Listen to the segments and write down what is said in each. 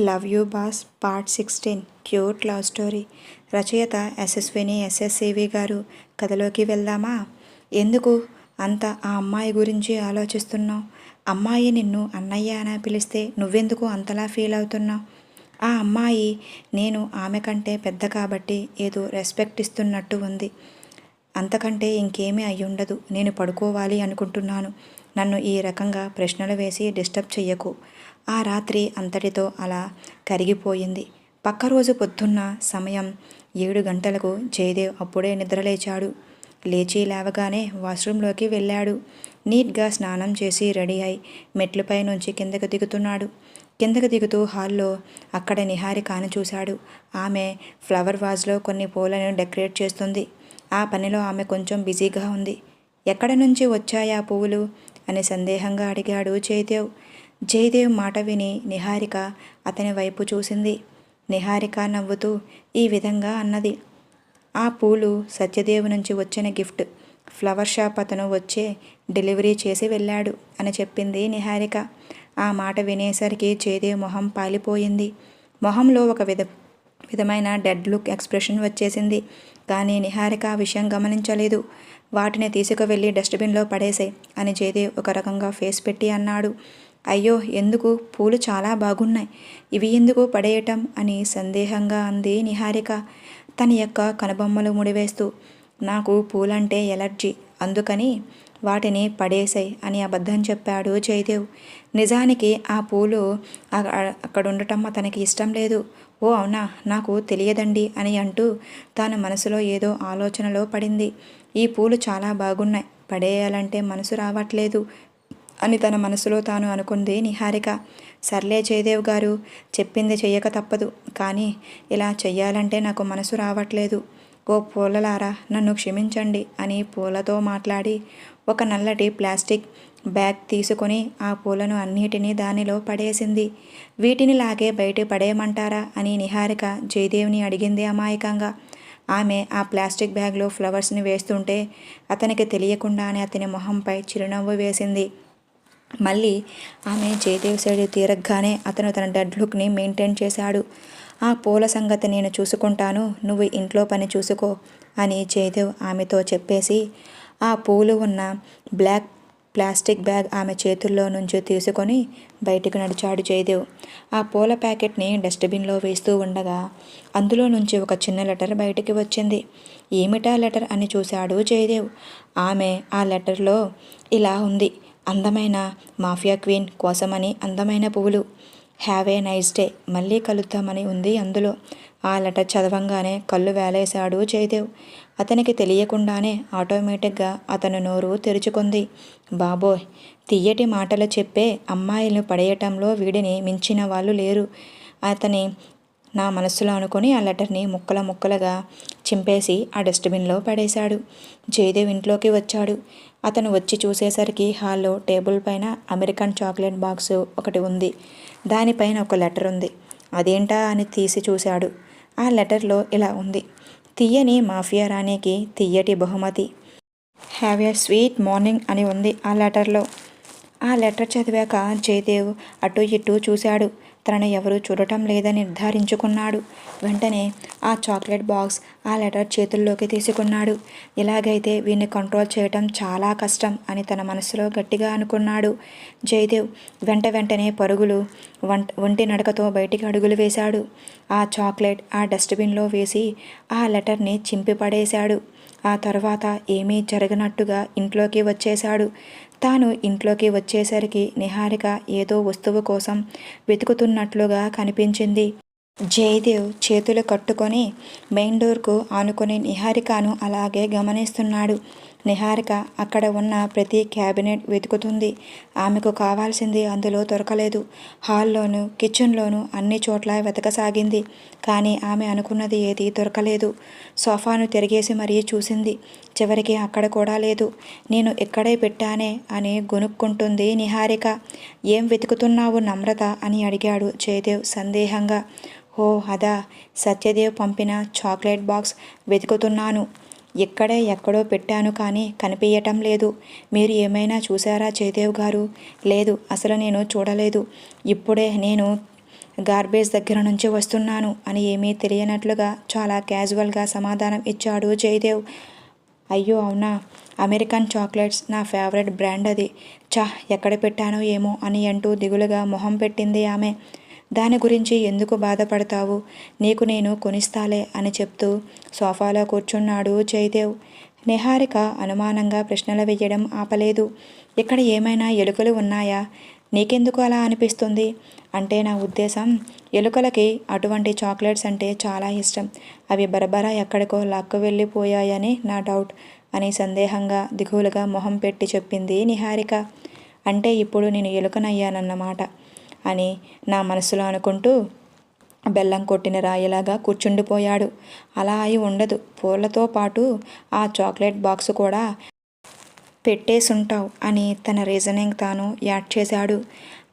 Love you boss part sixteen. Cute love story. రచయిత యశస్విని ఎస్ఎస్సివి గారు కథలోకి వెళ్దామా? ఎందుకు అంత ఆ అమ్మాయి గురించి ఆలోచిస్తున్నావు? అమ్మాయి నిన్ను అన్నయ్య అని పిలిస్తే నువ్వెందుకు అంతలా ఫీల్ అవుతున్నావు? ఆ అమ్మాయి నేను ఆమె కంటే పెద్ద కాబట్టి ఏదో రెస్పెక్ట్ ఇస్తున్నట్టు ఉంది. అంతకంటే ఇంకేమీ అయ్యుండదు. నేను పడుకోవాలి అనుకుంటున్నాను. నన్ను ఈ రకంగా ప్రశ్నలు వేసి డిస్టర్బ్ చెయ్యకు. ఆ రాత్రి అంతటితో అలా కరిగిపోయింది. పక్క రోజు పొద్దున్న సమయం ఏడు గంటలకు జయదేవ్ అప్పుడే నిద్రలేచాడు. లేచి లేవగానే వాష్రూంలోకి వెళ్ళాడు. నీట్గా స్నానం చేసి రెడీ అయి మెట్లపై నుంచి కిందకు దిగుతున్నాడు. కిందకు దిగుతూ హాల్లో అక్కడ నిహారికాను చూశాడు. ఆమె ఫ్లవర్ వాజ్లో కొన్ని పూలను డెకరేట్ చేస్తుంది. ఆ పనిలో ఆమె కొంచెం బిజీగా ఉంది. ఎక్కడ నుంచి వచ్చాయా పువ్వులు అని సందేహంగా అడిగాడు చేదేవ్ జయదేవ్ మాట విని నిహారిక అతని వైపు చూసింది. నిహారిక నవ్వుతూ ఈ విధంగా అన్నది. ఆ పూలు సత్యదేవ్ నుంచి వచ్చిన గిఫ్ట్. ఫ్లవర్ షాప్ అతను వచ్చే డెలివరీ చేసి వెళ్ళాడు అని చెప్పింది నిహారిక. ఆ మాట వినేసరికి జయదేవ్ మొహం పాలిపోయింది. మొహంలో ఒక విధ విధమైన డెడ్ లుక్ ఎక్స్ప్రెషన్ వచ్చేసింది. కానీ నిహారిక ఆ విషయం గమనించలేదు. వాటిని తీసుకువెళ్ళి డస్ట్బిన్లో పడేసే అని జయదేవ్ ఒక రకంగా ఫేస్ పెట్టి అన్నాడు. అయ్యో ఎందుకు? పూలు చాలా బాగున్నాయి. ఇవి ఎందుకు పడేయటం? అని సందేహంగా అంది నిహారిక. తన యొక్క కనుబొమ్మలు ముడివేస్తూ నాకు పూలంటే ఎలర్జీ అందుకని వాటిని పడేసాయి అని అబద్ధం చెప్పాడు జయదేవ్. నిజానికి ఆ పూలు అక్కడ ఉండటం అతనికి ఇష్టం లేదు. ఓ అవునా? నాకు తెలియదండి అని అంటూ తాను మనసులో ఏదో ఆలోచనలో పడింది. ఈ పూలు చాలా బాగున్నాయి. పడేయాలంటే మనసు రావట్లేదు. అని తన మనసులో తాను అనుకుంది నిహారిక. సర్లే జయదేవ్ గారు చెప్పింది చెయ్యక తప్పదు. కానీ ఇలా చెయ్యాలంటే నాకు మనసు రావట్లేదు. ఓ పూలలారా నన్ను క్షమించండి అని పూలతో మాట్లాడి ఒక నల్లటి ప్లాస్టిక్ బ్యాగ్ తీసుకొని ఆ పూలను అన్నిటినీ దానిలో పడేసింది. వీటిని లాగే బయట పడేయమంటారా అని నిహారిక జయదేవ్ని అడిగింది అమాయకంగా. ఆమె ఆ ప్లాస్టిక్ బ్యాగ్లో ఫ్లవర్స్ని వేస్తుంటే అతనికి తెలియకుండానే అతని మొహంపై చిరునవ్వు వేసింది. మళ్ళీ ఆమె జయదేవ్ సైడ్ తీరగ్గానే అతను తన డెడ్ లుక్ని మెయింటైన్ చేశాడు. ఆ పూల సంగతి నేను చూసుకుంటాను నువ్వు ఇంట్లో పని చూసుకో అని జయదేవ్ ఆమెతో చెప్పేసి ఆ పూలు ఉన్న బ్లాక్ ప్లాస్టిక్ బ్యాగ్ ఆమె చేతుల్లో నుంచి తీసుకొని బయటకు నడిచాడు జయదేవ్. ఆ పూల ప్యాకెట్ని డస్ట్బిన్లో వేస్తూ ఉండగా అందులో నుంచి ఒక చిన్న లెటర్ బయటికి వచ్చింది. ఏమిటా లెటర్ అని చూశాడు జయదేవ్. ఆమె ఆ లెటర్లో ఇలా ఉంది అందమైన మాఫియా క్వీన్ కోసమని అందమైన పువ్వులు. Have a nice day. మళ్ళీ కలుద్దామని ఉంది అందులో. ఆ లెటర్ చదవంగానే కళ్ళు వేలేశాడు జయదేవ్. అతనికి తెలియకుండానే ఆటోమేటిక్గా అతను నోరు తెరుచుకుంది. బాబోయ్! తీయటి మాటలు చెప్పే అమ్మాయిలను పడేయటంలో వీడిని మించిన వాళ్ళు లేరు. అతని నా మనస్సులో అనుకొని ఆ లెటర్ని ముక్కల ముక్కలుగా చింపేసి ఆ డస్ట్బిన్లో పడేశాడు. జయదేవ్ ఇంట్లోకి వచ్చాడు. అతను వచ్చి చూసేసరికి హాల్లో టేబుల్ పైన అమెరికన్ చాక్లెట్ బాక్స్ ఒకటి ఉంది. దానిపైన ఒక లెటర్ ఉంది. అదేంటా అని తీసి చూశాడు. ఆ లెటర్లో ఇలా ఉంది. తీయని మాఫియా రాణికి తీయటి బహుమతి. హ్యావ్ ఎ స్వీట్ మార్నింగ్ అని ఉంది ఆ లెటర్లో. ఆ లెటర్ చదివాక జయదేవ్ అటు ఇటు చూశాడు. తనను ఎవరూ చూడటం లేదని నిర్ధారించుకున్నాడు. వెంటనే ఆ చాక్లెట్ బాక్స్ ఆ లెటర్ చేతుల్లోకి తీసుకున్నాడు. ఇలాగైతే వీన్ని కంట్రోల్ చేయటం చాలా కష్టం అని తన మనసులో గట్టిగా అనుకున్నాడు. జయదేవ్ వెంట వెంటనే పరుగులు వంట ఒంటి నడకతో బయటికి అడుగులు వేశాడు. ఆ చాక్లెట్ ఆ డస్ట్బిన్లో వేసి ఆ లెటర్ని చింపి పడేశాడు ఆ తర్వాత ఏమీ జరగనట్టుగా ఇంట్లోకి వచ్చేశాడు. తాను ఇంట్లోకి వచ్చేసరికి నిహారిక ఏదో వస్తువు కోసం వెతుకుతున్నట్లుగా కనిపించింది. జయదేవ్ చేతులు కట్టుకొని మెయిన్ డోర్కు ఆనుకొని నిహారికను అలాగే గమనిస్తున్నాడు. నిహారిక అక్కడ ఉన్న ప్రతి క్యాబినెట్ వెతుకుతుంది. ఆమెకు కావాల్సింది అందులో దొరకలేదు. హాల్లోనూ కిచెన్లోనూ అన్ని చోట్ల వెతకసాగింది. కానీ ఆమె అనుకున్నది ఏది దొరకలేదు. సోఫాను తిరిగేసి మరీ చూసింది. చివరికి అక్కడ కూడా లేదు. నేను ఎక్కడే పెట్టానే అని గొనుక్కుంటుంది నిహారిక. ఏం వెతుకుతున్నావు నమ్రత? అని అడిగాడు జయదేవ్ సందేహంగా. ఓ అదా. సత్యదేవ్ పంపిన చాక్లెట్ బాక్స్ వెతుకుతున్నాను. ఇక్కడే ఎక్కడో పెట్టాను కానీ కనిపించటం లేదు. మీరు ఏమైనా చూసారా జయదేవ్ గారు? లేదు అసలు నేను చూడలేదు. ఇప్పుడే నేను గార్బేజ్ దగ్గర నుంచి వస్తున్నాను అని ఏమీ తెలియనట్లుగా చాలా క్యాజువల్గా సమాధానం ఇచ్చాడు జయదేవ్. అయ్యో అవునా? అమెరికన్ చాక్లెట్స్ నా ఫేవరెట్ బ్రాండ్ అది. చా ఎక్కడ పెట్టానో ఏమో అని అంటూ దిగులుగా మొహం పెట్టింది ఆమె. దాని గురించి ఎందుకు బాధపడతావు? నీకు నేను కొనిస్తాలే అని చెప్తూ సోఫాలో కూర్చున్నాడు జయదేవ్. నిహారిక అనుమానంగా ప్రశ్నలు వేయడం ఆపలేదు. ఇక్కడ ఏమైనా ఎలుకలు ఉన్నాయా? నీకెందుకు అలా అనిపిస్తుంది? అంటే నా ఉద్దేశం ఎలుకలకి అటువంటి చాక్లెట్స్ అంటే చాలా ఇష్టం. అవి బరబరా ఎక్కడికో లాక్కు వెళ్ళిపోయాయని నా డౌట్ అని సందేహంగా దిగులుగా మొహం పెట్టి చెప్పింది నిహారిక. అంటే ఇప్పుడు నేను ఎలుకనయ్యానన్నమాట. అని నా మనసులో అనుకుంటూ బెల్లం కొట్టిన రాయిలాగా కూర్చుండిపోయాడు. అలా అయి ఉండదు. పూలతో పాటు ఆ చాక్లెట్ బాక్స్ కూడా పెట్టేసుంటావు అని తన రీజనింగ్ తాను యాడ్ చేశాడు.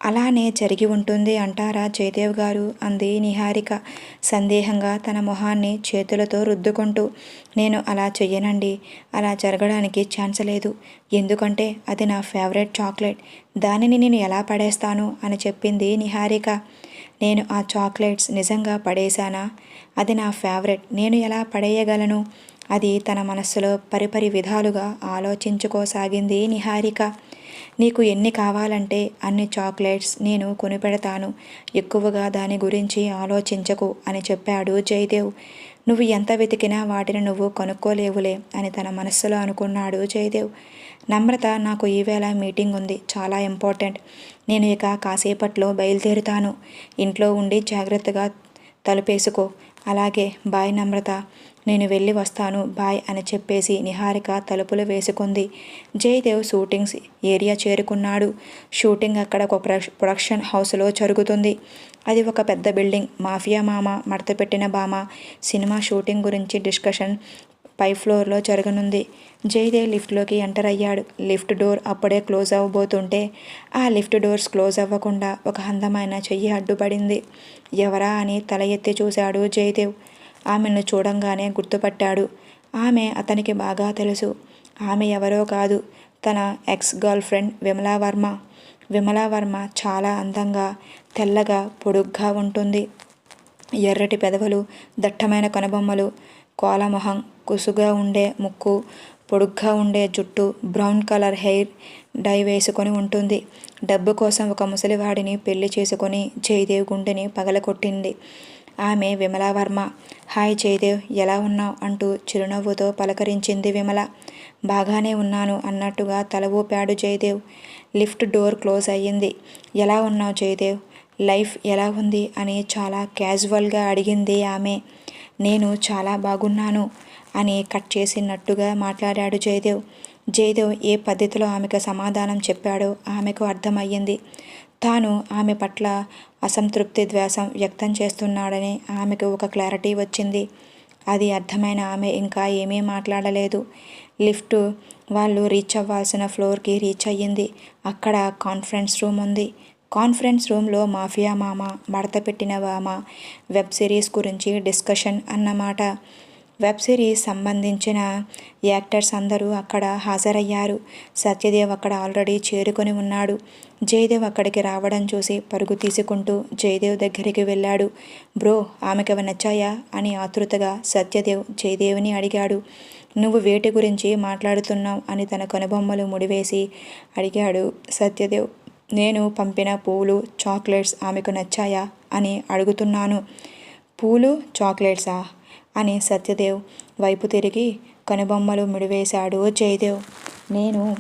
అలానే జరిగి ఉంటుంది అంటారా జయదేవ్ గారు అంది నిహారిక సందేహంగా తన మొహాన్ని చేతులతో రుద్దుకుంటూ. నేను అలా చెయ్యనండి. అలా జరగడానికి ఛాన్స్ లేదు. ఎందుకంటే అది నా ఫేవరెట్ చాక్లెట్. దానిని నేను ఎలా పడేస్తాను అని చెప్పింది నిహారిక. నేను ఆ చాక్లెట్స్ నిజంగా పడేశానా? అది నా ఫేవరెట్. నేను ఎలా పడేయగలను? అది తన మనస్సులో పరిపరి విధాలుగా ఆలోచించుకోసాగింది నిహారిక. నీకు ఎన్ని కావాలంటే అన్ని చాక్లెట్స్ నేను కొనిపెడతాను. ఎక్కువగా దాని గురించి ఆలోచించకు అని చెప్పాడు జయదేవ్. నువ్వు ఎంత వెతికినా వాటిని నువ్వు కొనుక్కోలేవులే అని తన మనస్సులో అనుకున్నాడు జయదేవ్. నమ్రత నాకు ఈవేళ మీటింగ్ ఉంది. చాలా ఇంపార్టెంట్. నేను ఇక కాసేపట్లో బయలుదేరుతాను. ఇంట్లో ఉండి జాగ్రత్తగా తలుపేసుకో. అలాగే బాయ్ నమ్రత నేను వెళ్ళి వస్తాను బాయ్ అని చెప్పేసి నిహారిక తలుపులు వేసుకుంది. జయదేవ్ షూటింగ్స్ ఏరియా చేరుకున్నాడు. షూటింగ్ అక్కడ ఒక ప్రొడక్షన్ హౌస్లో జరుగుతుంది. అది ఒక పెద్ద బిల్డింగ్. మాఫియా మామ మడతపెట్టిన బామ. సినిమా షూటింగ్ గురించి డిస్కషన్ పై ఫ్లోర్లో జరగనుంది. జయదేవ్ లిఫ్ట్లోకి ఎంటర్ అయ్యాడు. లిఫ్ట్ డోర్ అప్పుడే క్లోజ్ అవ్వబోతుంటే ఆ లిఫ్ట్ డోర్స్ క్లోజ్ అవ్వకుండా ఒక అందమైన చెయ్యి అడ్డుపడింది. ఎవరా అని తల ఎత్తి చూశాడు జయదేవ్. ఆమెను చూడంగానే గుర్తుపట్టాడు. ఆమె అతనికి బాగా తెలుసు. ఆమె ఎవరో కాదు. తన ex girlfriend Vimala Varma. Vimala Varma చాలా అందంగా తెల్లగా పొడుగ్గా ఉంటుంది. ఎర్రటి పెదవులు దట్టమైన కనుబొమ్మలు కోలమొహం కుసుగా ఉండే ముక్కు పొడుగ్గా ఉండే జుట్టు బ్రౌన్ కలర్ హెయిర్ డై వేసుకొని ఉంటుంది. డబ్బు కోసం ఒక ముసలివాడిని పెళ్ళి చేసుకొని జయదేవ్ గుండెని పగలకొట్టింది ఆమె విమలా వర్మ. హాయ్ జయదేవ్ ఎలా ఉన్నావు? అంటూ చిరునవ్వుతో పలకరించింది విమల. బాగానే ఉన్నాను అన్నట్టుగా తల ఊపాడు జయదేవ్. లిఫ్ట్ డోర్ క్లోజ్ అయ్యింది. ఎలా ఉన్నావు జయదేవ్? లైఫ్ ఎలా ఉంది? అని చాలా క్యాజువల్గా అడిగింది ఆమె. నేను చాలా బాగున్నాను. అని కట్ చేసినట్టుగా మాట్లాడాడు జయదేవ్. జయదేవ్ ఏ పద్ధతిలో ఆమెకు సమాధానం చెప్పాడో ఆమెకు అర్థమయ్యింది. తాను ఆమె పట్ల అసంతృప్తి ద్వేషం వ్యక్తం చేస్తున్నాడని ఆమెకు ఒక క్లారిటీ వచ్చింది. అది అర్థమైన ఆమె ఇంకా ఏమీ మాట్లాడలేదు. లిఫ్ట్ వాళ్ళు రీచ్ అవ్వాల్సిన ఫ్లోర్కి రీచ్ అయ్యింది. అక్కడ కాన్ఫరెన్స్ రూమ్ ఉంది. కాన్ఫరెన్స్ రూమ్లో మాఫియా మామ మడత పెట్టిన వామ వెబ్ సిరీస్ గురించి డిస్కషన్ అన్నమాట. వెబ్ సిరీస్ సంబంధించిన యాక్టర్స్ అందరూ అక్కడ హాజరయ్యారు. సత్యదేవ్ అక్కడ ఆల్రెడీ చేరుకొని ఉన్నాడు. జయదేవ్ అక్కడికి రావడం చూసి పరుగు తీసుకుంటూ జయదేవ్ దగ్గరికి వెళ్ళాడు. బ్రో ఆమెకి నచ్చాయా? అని ఆతృతగా సత్యదేవ్ జయదేవ్ని అడిగాడు. నువ్వు వేటి గురించి మాట్లాడుతున్నావు? అని తన కనుబొమ్మలు ముడివేసి అడిగాడు సత్యదేవ్. నేను పంపిన పూలు చాక్లెట్స్ ఆమెకు నచ్చాయా? అని అడుగుతున్నాను. పూలు చాక్లెట్సా? అని సత్యదేవ్ వైపు తిరిగి కనుబొమ్మలు ముడివేశాడు జయదేవ్. నేను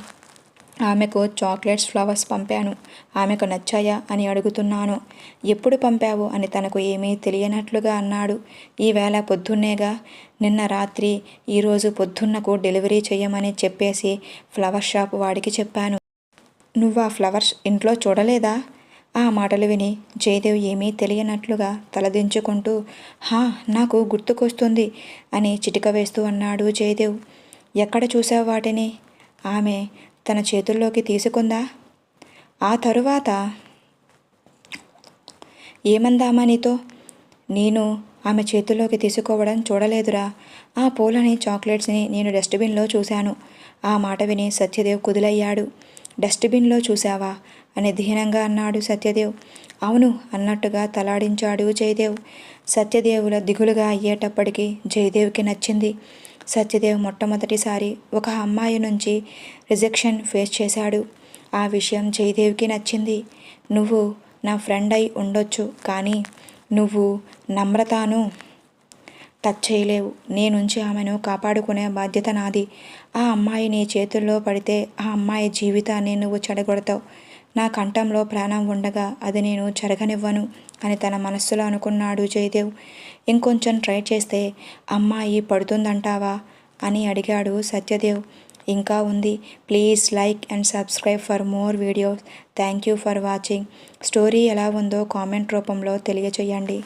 ఆమెకు చాక్లెట్స్ ఫ్లవర్స్ పంపాను. ఆమెకు నచ్చాయా అని అడుగుతున్నాను. ఎప్పుడు పంపావు అని తనకు ఏమీ తెలియనట్లుగా అన్నాడు. ఈవేళ పొద్దున్నేగా నిన్న రాత్రి ఈరోజు పొద్దున్నకు డెలివరీ చేయమని చెప్పేసి ఫ్లవర్ షాప్ వాడికి చెప్పాను. నువ్వు ఆ ఫ్లవర్స్ ఇంట్లో చూడలేదా? ఆ మాటలు విని జయదేవ్ ఏమీ తెలియనట్లుగా తలదించుకుంటూ హా నాకు గుర్తుకొస్తుంది అని చిటిక వేస్తూ అన్నాడు జయదేవ్. ఎక్కడ చూసావు వాటిని? ఆమె తన చేతుల్లోకి తీసుకుందా? ఆ తరువాత ఏమందామా నీతో? నేను ఆమె చేతుల్లోకి తీసుకోవడం చూడలేదురా. ఆ పూలని చాక్లెట్స్ని నేను డస్ట్బిన్లో చూశాను. ఆ మాట విని సత్యదేవ్ కుదులయ్యాడు. డస్ట్బిన్లో చూసావా అని ధీనంగా అన్నాడు సత్యదేవ్. అవును అన్నట్టుగా తలాడించాడు జయదేవ్. సత్యదేవుల దిగులుగా అయ్యేటప్పటికీ జయదేవ్కి నచ్చింది. సత్యదేవ్ మొట్టమొదటిసారి ఒక అమ్మాయి నుంచి రిజెక్షన్ ఫేస్ చేశాడు. ఆ విషయం జయదేవ్కి నచ్చింది. నువ్వు నా ఫ్రెండ్ అయి ఉండొచ్చు కానీ నువ్వు నమ్రతను టచ్ చేయలేవు. నీ నుంచి ఆమెను కాపాడుకునే బాధ్యత నాది. ఆ అమ్మాయి నీ చేతుల్లో పడితే ఆ అమ్మాయి జీవితాన్ని నువ్వు చెడగొడతావు. నా కంఠంలో ప్రాణం ఉండగా అది నేను జరగనివ్వను అని తన మనస్సులో అనుకున్నాడు జయదేవ్. ఇంకొంచెం ట్రై చేస్తే అమ్మాయి పడుతుందంటావా? అని అడిగాడు సత్యదేవ్. ఇంకా ఉంది. Please like and subscribe for more videos. Thank you for watching. Story ఎలా ఉందో కామెంట్ రూపంలో తెలియచేయండి